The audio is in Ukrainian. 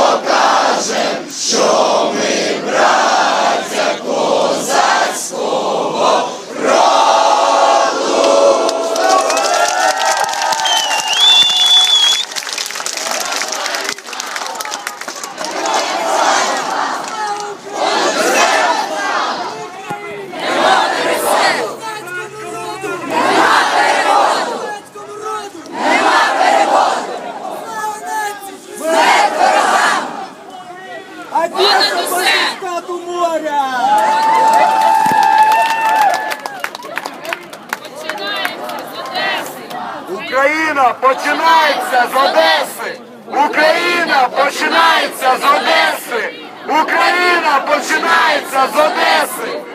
покажем, що ми брат. Усе! Стату моря! Україна починається з Одеси! Україна починається з Одеси! Україна починається з Одеси!